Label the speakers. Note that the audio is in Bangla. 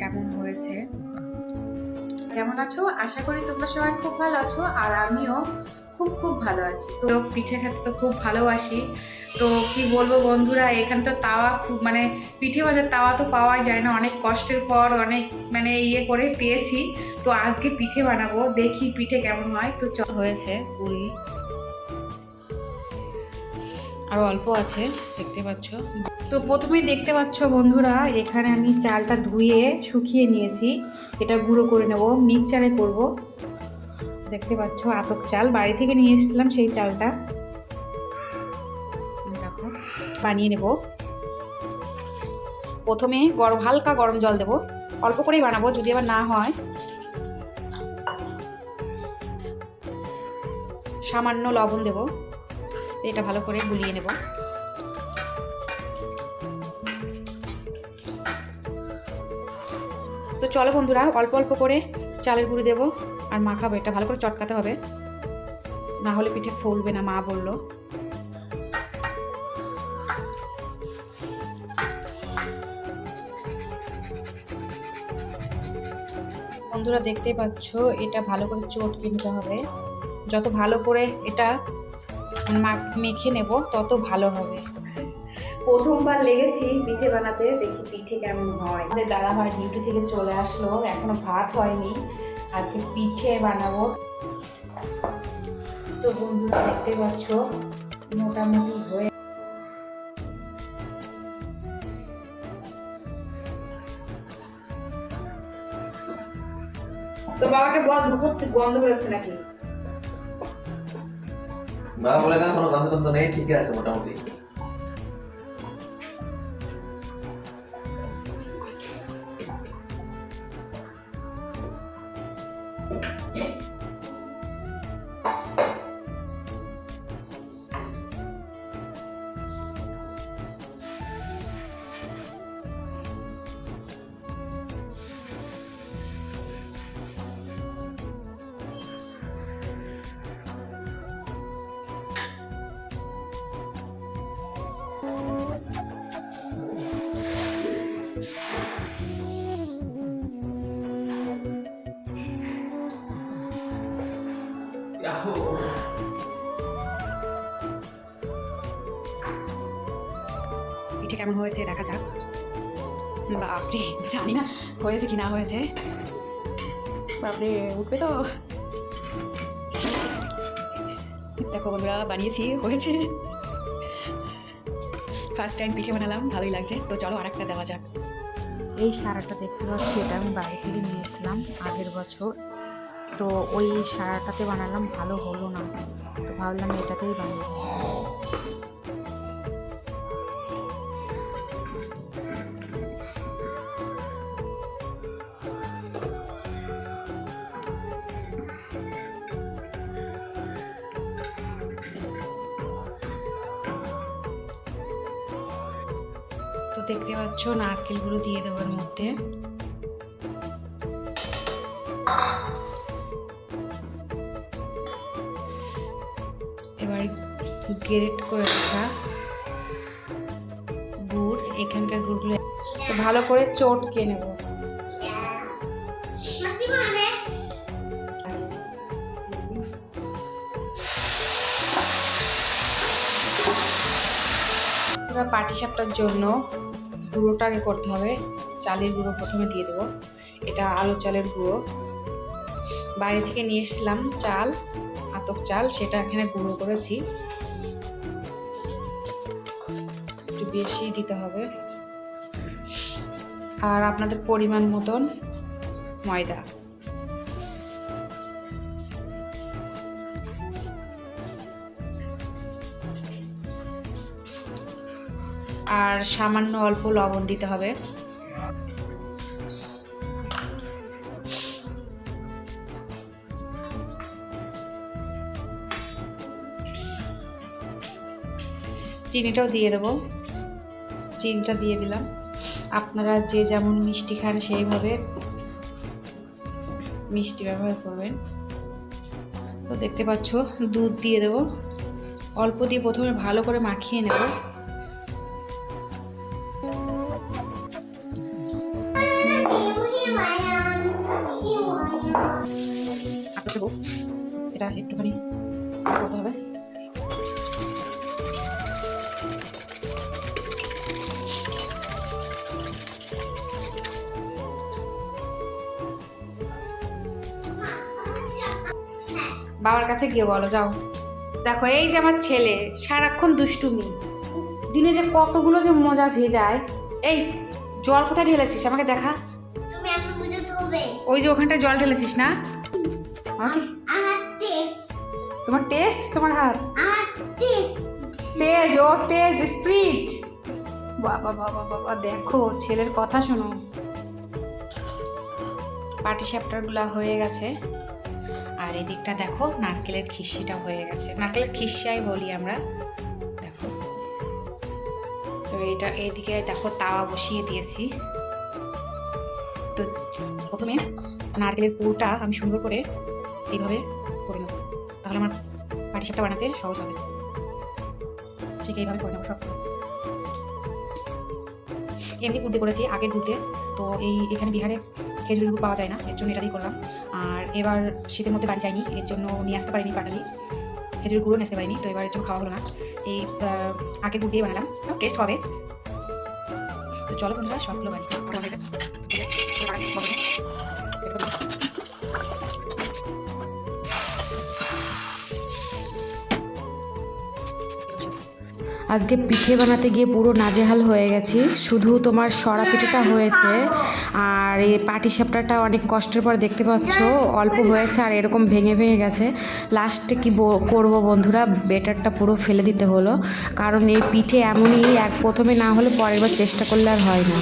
Speaker 1: কেমন হয়েছে?
Speaker 2: কেমন আছো? আশা করি তোমরা সবাই খুব ভালো আছো আর আমিও খুব খুব ভালো আছি। তো
Speaker 1: পিঠে খেতে তো খুব ভালোবাসি। তো কি বলব বন্ধুরা এখানে তো তাওয়া খুব মানে পিঠে ভাজার তাওয়া তো পাওয়াই যায় না। অনেক কষ্টের পর অনেক মানে ইয়ে করে পেয়েছি। তো আজকে পিঠে বানাবো দেখি পিঠে কেমন হয়। তো চ হয়েছে পুরি। আরও অল্প আছে, দেখতে পাচ্ছ। তো প্রথমেই দেখতে পাচ্ছ বন্ধুরা, এখানে আমি চালটা ধুয়ে শুকিয়ে নিয়েছি। এটা গুঁড়ো করে নেব, মিক্সচারে করব। দেখতে পাচ্ছ আতক চাল, বাড়ি থেকে নিয়ে এসেছিলাম সেই চালটা। দেখো, বানিয়ে নেব। প্রথমে গরম হালকা গরম জল দেব। অল্প করেই বানাবো, যদি আবার না হয়। সামান্য লবণ দেব। এটা ভালো করে গুলিয়ে নেব। তো চলো বন্ধুরা, অল্প অল্প করে চালের গুঁড়ি দেবো আর মাখাবো, এটা ভালো করে চটকাতে হবে। না হলে পিঠে ফুলবে না, মা বলল। বন্ধুরা দেখতে পাচ্ছ, এটা ভালো করে চটকে নিতে হবে। যত ভালো করে এটা মেখে নেব, তত ভালো হবে। প্রথমবার লেগেছি পিঠে বানাতে, দেখি পিঠে কেমন হয়। আমাদের দাদা ভাই ডিউটি থেকে চলে আসলো, এখনও ভাত হয়নি। আজকে পিঠে বানাবো। তো বন্ধুরা, দেখতে পাচ্ছ, মোটামুটি হয়ে তো বাবাকে বল, দুপুর গন্ধ বেরোচ্ছে নাকি?
Speaker 3: বাবা বলে দেন কোনো গন্ধ টন্ধ নেই ঠিক আছে মোটামুটি।
Speaker 1: পিঠে কেমন হয়েছে দেখা যাক। বাপরে, জানি না হয়েছে কি না হয়েছে। বাপরে, উঠবে তো। দেখো বন্ধুরা, বানিয়েছি, হয়েছে। ফার্স্ট টাইম পিঠে বানালাম, ভালোই লাগছে। তো চলো আর একটা দেওয়া যাক।
Speaker 4: এই সারাটা দেখতে পাচ্ছি, এটা আমি বাড়ি থেকে নিয়ে এসেছিলাম আগের বছর। তো ওই সারাটাতে বানালাম, ভালো হলো না। তো ভাবলাম এটাতেই বানাবো।
Speaker 1: তো দেখতে পাচ্ছ, নারকেলগুলো দিয়ে দেওয়ার মধ্যে। এবার গ্রেট করে রাখা গুড়, এখানকার গুড়গুলো। তো ভালো করে চটকে নেব। পুরো পাটিসাপটার জন্য গুঁড়োটা আগে করতে হবে। চালের গুঁড়ো প্রথমে দিয়ে দেবো। এটা আলো চালের গুঁড়ো। বাইরে থেকে নিয়ে এসেছিলাম চাল, আতক চাল, সেটা এখানে গুঁড়ো করেছি। একটু বেশি দিতে হবে। আর আপনাদের পরিমাণ মতন ময়দা। আর সামান্য অল্প লবণ দিতে হবে। চিনিটাও দিয়ে দেবো। চিনিটা দিয়ে দিলাম। আপনারা যে যেমন মিষ্টি খান সেইভাবে মিষ্টি ব্যবহার করবেন। তো দেখতে পাচ্ছ, দুধ দিয়ে দেবো। অল্প দিয়ে প্রথমে ভালো করে মাখিয়ে নেব। একটুখানি করতে হবে। বাবার কাছে গিয়ে বলো যাও। দেখো এই যে আমার ছেলে সারাক্ষণ দুষ্টুমি। দিনে যে কতগুলো যে মজা ভেজায়। এই জল কোথায় ঢেলেছিস? আমাকে দেখা। ওই যে ওখানটা জল ঢেলেছিস না? আমাকে তোমার টেস্ট তোমার হাত তেজ ও তেজ স্প্রিট বাবা বাবা বাবা দেখো ছেলের কথা শোনো। পাটি সাপটারগুলো হয়ে গেছে। আর এদিকটা দেখো নারকেলের খিস্সিটা হয়ে গেছে। নারকেলের খিস্সাই বলি আমরা। দেখো। তো এটা এইদিকে দেখো তাওয়া বসিয়ে দিয়েছি। তো প্রথমে নারকেলের পুরোটা আমি সুন্দর করে এইভাবে করে নেব। তাহলে আমার পাটি সাপটা বানাতে সহজ হবে। ঠিক এইভাবে করে নেব সব। এমনি কুর্তি করেছি আগের কুর্তে। তো এই এখানে বিহারে খেজুরের গুড় পাওয়া যায় না, এর জন্য এটা দিয়ে করলাম। আর এবার শীতের মধ্যে বাড়ি যায়নি এর জন্য নিয়ে আসতে পারিনি পাটালি। খেজুরের গুঁড়ো নিয়ে আসতে পারিনি, তো এবার এর জন্য খাওয়া হলো না। এই আগের গুড় দিয়ে বানালাম টেস্ট হবে। তো চলো বন্ধুরা, সবগুলো বানিয়ে
Speaker 4: আজকে পিঠে বানাতে গিয়ে পুরো নাজেহাল হয়ে গেছি। শুধু তোমার সরা পিঠেটা হয়েছে, আর এই পাটি সাপটাটা অনেক কষ্টের পর দেখতে পাচ্ছ, অল্প হয়েছে আর এরকম ভেঙে ভেঙে গেছে। লাস্টে কি করব বন্ধুরা? বেটারটা পুরো ফেলে দিতে হলো। কারণ এই পিঠে এমনই, এক প্রথমে না হলে পরের বার চেষ্টা করলে আর হয় না।